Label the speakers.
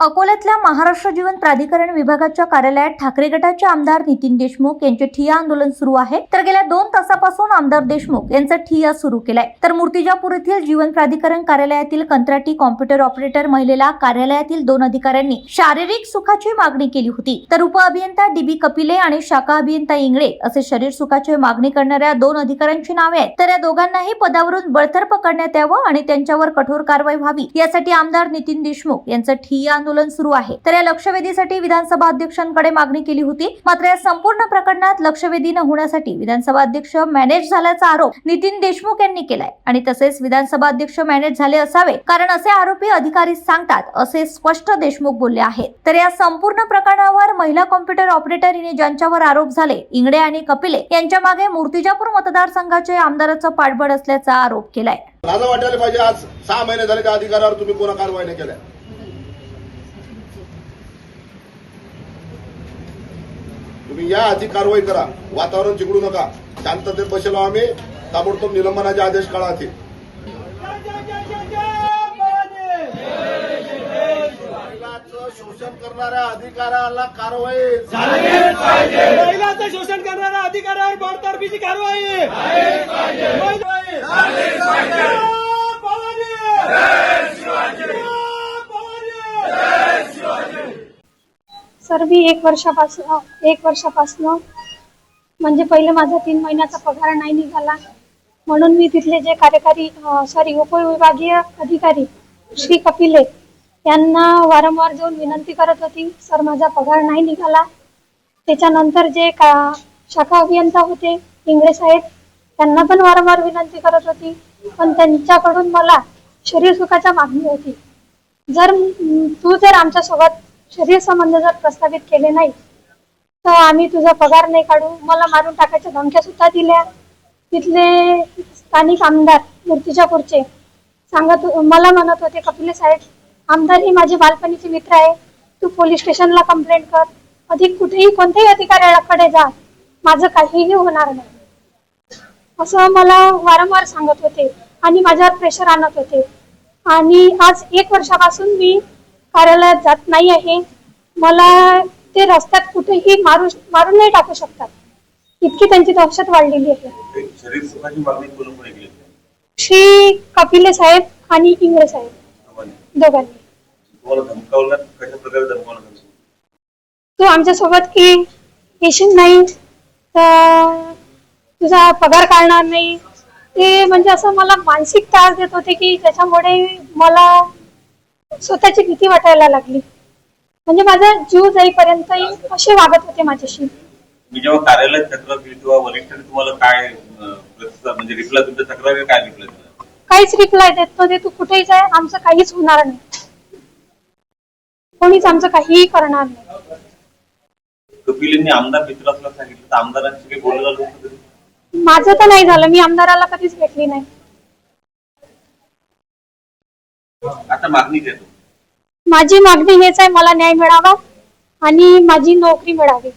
Speaker 1: अकोल्यातल्या महाराष्ट्र जीवन प्राधिकरण विभागाच्या कार्यालयात ठाकरे गटाचे आमदार नितीन देशमुख यांचे ठिय्या आंदोलन सुरू आहे. तर गेल्या दोन तासापासून आमदार देशमुख यांचा ठिय्या सुरू केलाय. तर मूर्तिजापूर येथील जीवन प्राधिकरण कार्यालयातील कंत्राटी कॉम्प्युटर ऑपरेटर महिलेला कार्यालयातील दोन अधिकाऱ्यांनी शारीरिक सुखाची मागणी केली होती. तर उप अभियंता डीबी कपिले आणि शाखा अभियंता इंगळे असे शरीर सुखाची मागणी करणाऱ्या दोन अधिकाऱ्यांची नावे आहेत. तर या दोघांनाही पदावरून बळतर करण्यात यावं आणि त्यांच्यावर कठोर कारवाई व्हावी यासाठी आमदार नितीन देशमुख यांचं ठिय्या आंदोलन सुरू आहे. तर या लक्षवेधीसाठी विधानसभा अध्यक्षांकडे मागणी केली होती. मात्र या संपूर्ण प्रकरणात लक्षवेधी न होण्यासाठी विधानसभा अध्यक्ष मॅनेज झाल्याचा आरोप नितीन देशमुख यांनी केलाय. आणि तसेच विधानसभा अध्यक्ष मॅनेज झाले असावे कारण असे आरोपी अधिकारी सांगतात असे स्पष्ट देशमुख बोलले आहेत. तर या संपूर्ण प्रकरणावर महिला कॉम्प्युटर ऑपरेटर हिने ज्यांच्यावर आरोप झाले इंगडे आणि कपिले यांच्या मागे मूर्तिजापूर मतदारसंघाचे आमदाराचं पाठबळ असल्याचा आरोप केलाय.
Speaker 2: लाजा वाटायला पाहिजे आज सहा महिने झाले त्या अधिकारावर तुम्ही कोणा कारवाई नाही केल्या. तुम्ही या आधी कारवाई करा. वातावरण चिकडू नका. शांततेत बसेलो आम्ही. ताबडतोब निलंबनाचे आदेश काढा ते महिलाचं शोषण करणाऱ्या अधिकाऱ्याला कारवाई.
Speaker 3: महिलांचं शोषण करणाऱ्या अधिकाऱ्यावर बडतर्फीची कारवाई.
Speaker 4: सर मी एक वर्षापासून एक वर्षापासून म्हणजे पहिले माझा तीन महिन्याचा पगार नाही निघाला. म्हणून मी तिथले जे कार्यकारी सॉरी उपविभागीय अधिकारी श्री कपिले यांना वारंवार जाऊन विनंती करत होती सर माझा पगार नाही निघाला. त्याच्यानंतर जे का शाखा अभियंता होते इंगळे साहेब त्यांना पण वारंवार विनंती करत होती. पण त्यांच्याकडून मला शरीर सुखाच्या मागणी होती. जर तू जर आमच्यासोबत शरीर संबंध जर प्रस्थापित केले नाही. तर आम्ही तुझा पगार नाही काढू. मला मारून टाकायच्या धमक्या सुद्धा दिल्या. तिथले स्थानिक आमदार मूर्तिजापूरचे सांगत मला म्हणत होते कपिले साहेब आमदार ही माझे बालपणीचे मित्र आहे. तू पोलीस स्टेशनला कंप्लेंट कर. अधिक कुठेही कोणत्याही अधिकाऱ्याकडे जा. माझं काहीही होणार नाही. असं मला वारंवार सांगत होते आणि माझ्यावर प्रेशर आणत होते. आणि आज एक वर्षापासून मी कार्यालयात जात नाही आहे. मला ते रस्त्यात कुठेही मारू मारून नाही टाकू शकतात. इतकी त्यांची दहशत वाढलेली आहे. श्री कपिले साहेब आणि इंगळे साहेब. दोघांनी? तू आमच्यासोबत की येशील नाही? तर तुझा पगार काढणार नाही? ते म्हणजे असं मला मानसिक त्रास देत होते की त्याच्यामुळे मला स्वतःची भीती वाटायला लागली. म्हणजे माझा जीव जाईपर्यंत असे वागत होते माझ्याशी.
Speaker 5: मी जेव्हा कार्यालयात तक्रार केली तेव्हा वरिष्ठांनी तुम्हाला काय अं, प्रतिसाद म्हणजे रिप्लाय तुमच्या तक्रारी काय रिप्लाय दिला?
Speaker 4: काहीच रिप्लाय देत नव्हते तू कुठेही जाय आमचं काहीच होणार नाही. कोणीच आमचं काहीही करणार नाही.
Speaker 5: कपिलांनी आमदार मित्र असल्याचं सांगितलं तर आमदारांशी काही बोललं झालं होतं कधी?
Speaker 4: माझं तर नाही झालं मी आमदाराला कधीच भेटली नाही.
Speaker 5: आता मागणी देतो.
Speaker 4: माझी मागणी हेच आहे मला न्याय मिळावा आणि माझी नोकरी मिळावी.